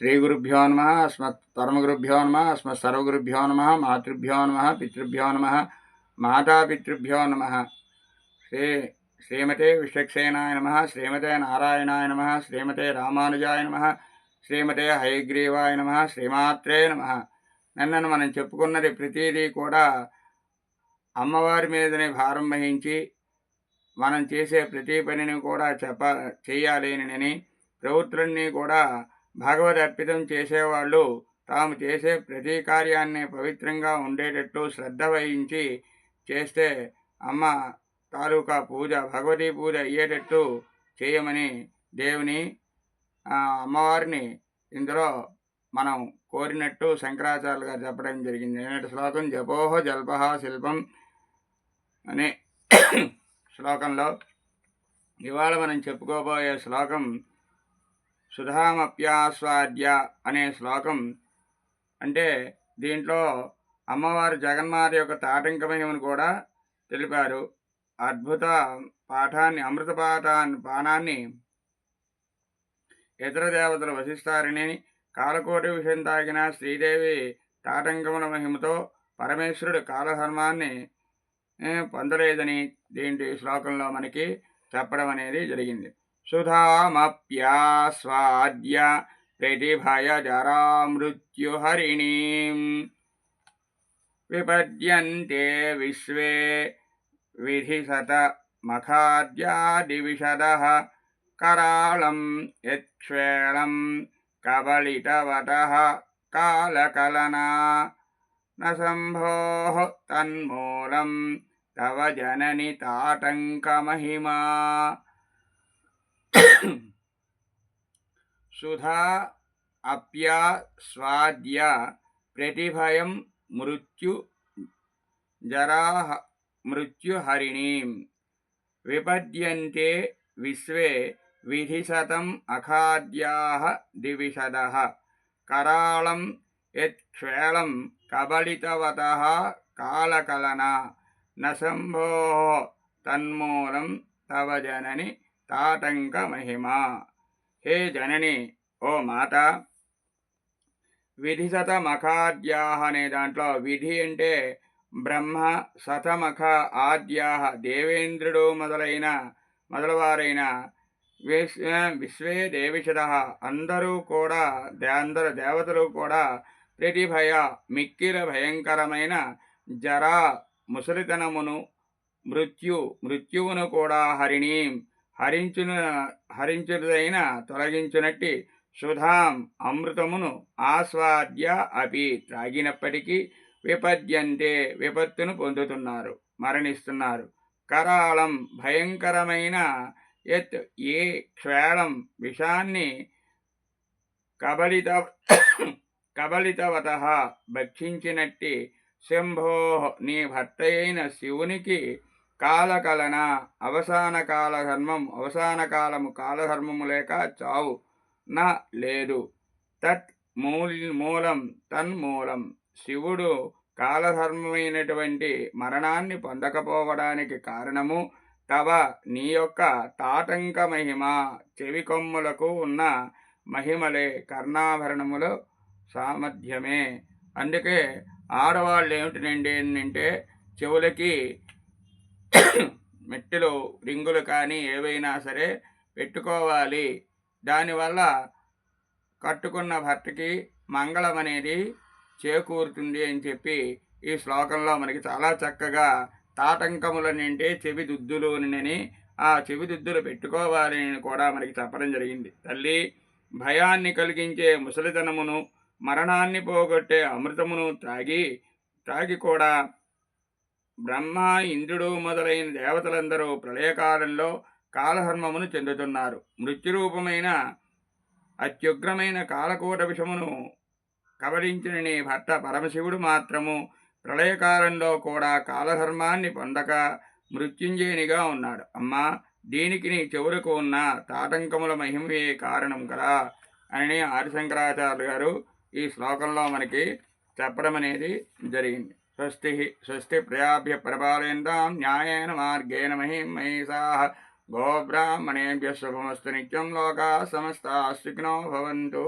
శ్రీగురుభ్యో నమ అస్మత్ పరమగురుభ్యో నమ అస్మత్ సర్వగురుభ్యో నమ మాతృభ్యో నమ పితృభ్యో నమ మాతాపితృభ్యో నమ. శ్రీ శ్రీమతే విశ్వక్సేనాయ నమ శ్రీమతే నారాయణాయ నమ శ్రీమతే రామానుజాయ నమ శ్రీమతే హయగ్రీవాయ నమ శ్రీమాత్రే నమ. నన్నను మనం చెప్పుకున్నది ప్రతిదీ కూడా అమ్మవారి మీదనే భారం వహించి మనం చేసే ప్రతి పనిని కూడా చెప్ప చేయాలి అని ప్రవృత్తులన్నీ కూడా భాగవత అర్పితం చేసేవాళ్ళు తాము చేసే ప్రతి కార్యాన్ని పవిత్రంగా ఉండేటట్టు శ్రద్ధ వహించి చేస్తే అమ్మ తాలూకా పూజ భగవతీ పూజ అయ్యేటట్టు చేయమని దేవుని అమ్మవారిని ఇందులో మనం కోరినట్టు శంకరాచార్యులు గారు చెప్పడం జరిగింది. నేటి శ్లోకం? జపోహ జల్పహ శిల్పం అనే శ్లోకంలో ఇవాళ మనం చెప్పుకోబోయే శ్లోకం సుధామప్యాస్వాద్య అనే శ్లోకం. అంటే దీంట్లో అమ్మవారు జగన్మాత యొక్క తాటంకమయమని కూడా తెలిపారు. అద్భుత పాఠాన్ని అమృత పాఠాన్ని పానాన్ని ఇతర దేవతలు వసిస్తారని కాలకోటి విషయం తాగిన శ్రీదేవి తాటంకముల మహిమతో పరమేశ్వరుడు కాలధర్మాన్ని పొందలేదని దీంటి శ్లోకంలో మనకి చెప్పడం అనేది జరిగింది. सुधामप्यास्वाद्य प्रतिभयजरामृत्युहरिणीम्। विपद्यन्ते विश्वे विधिशतमखाद्यादिविशदः कराळम् यत्क्ष्वेणम् कपलितवतः कालकलना। न शम्भोः तन्मूलं तव जननि ताटङ्कमहिमा। సుధా అప్యా స్వాద్య ప్రతిభయం మృత్యు జరా మృత్యుహరిణి విపద్యంతే విశ్వే విధిశతం అఖాద్యా దివిషద కరాళం యత్క్షేళం కబళితవత కాళకలన నశంభో తన్మూలం తవ జనని తాటంక మహిమ. హే జనని ఓ మాత! విధి మఖాద్యాహ అనే దాంట్లో విధి అంటే బ్రహ్మ సతమఖ ఆద్యాహ దేవేంద్రుడు మొదలైన మొదలవారైన విశ్వ విశ్వే దేవిషద అందరూ కూడా అందరు దేవతలు కూడా ప్రతిభయ మిక్కిల భయంకరమైన జరా ముసలితనమును మృత్యు మృత్యువును కూడా హరిణీం. హరించున హరించుదైన తొలగించునట్టి సుధాం అమృతమును ఆస్వాద్య అపి త్రాగినప్పటికీ విపద్యంతే విపత్తును పొందుతున్నారు మరణిస్తున్నారు. కరాళం భయంకరమైన ఎత్ ఏ క్షేళం విషాన్ని కబలిత కబలితవత భక్షించినట్టి శంభో నీ భర్త అయిన శివునికి కాలకలన అవసాన కాల ధర్మం అవసాన కాలము కాలధర్మము లేక చావు. నా లేదు. తత్ మూల్ మూలం తన్మూలం శివుడు కాలధర్మమైనటువంటి మరణాన్ని పొందకపోవడానికి కారణము తవ నీ యొక్క తాటంక మహిమ చెవి కొమ్ములకు ఉన్న మహిమలే కర్ణాభరణములు సామర్థ్యమే. అందుకే ఆడవాళ్ళు ఏమిటండి అంటే చెవులకి మెట్టెలు రింగులు కానీ ఏవైనా సరే పెట్టుకోవాలి. దానివల్ల కట్టుకున్న భర్తకి మంగళం అనేది చేకూరుతుంది అని చెప్పి ఈ శ్లోకంలో మనకి చాలా చక్కగా తాటంకములనంటే చెవి దుద్దులు అని ఆ చెవి దుద్దులు పెట్టుకోవాలి అని కూడా మనకి చెప్పడం జరిగింది. తల్లి భయాన్ని కలిగించే ముసలితనమును మరణాన్ని పోగొట్టే అమృతమును త్రాగి త్రాగి కూడా బ్రహ్మ ఇంద్రుడు మొదలైన దేవతలందరూ ప్రళయకాలంలో కాలహర్మమును చెందుతున్నారు. మృత్యురూపమైన అత్యుగ్రమైన కాలకూట విషమును కబలించిన నీ భర్త పరమశివుడు మాత్రము ప్రళయకాలంలో కూడా కాలధర్మాన్ని పొందక మృత్యుంజయునిగా ఉన్నాడు. అమ్మా దీనికి నీ చెవులకు ఉన్న తాటంకముల మహిమయే కారణం కదా అని ఆదిశంకరాచార్య గారు ఈ శ్లోకంలో మనకి చెప్పడం అనేది జరిగింది. స్వస్తి స్వస్తి ప్రయాభ్య పరిపాలయంతాం న్యాయేన మార్గేణ మహిం మహిషా గోబ్రాహ్మణేభ్య శుభమస్తు నిత్యం లోకా సమస్తా సుఖినో భవంతు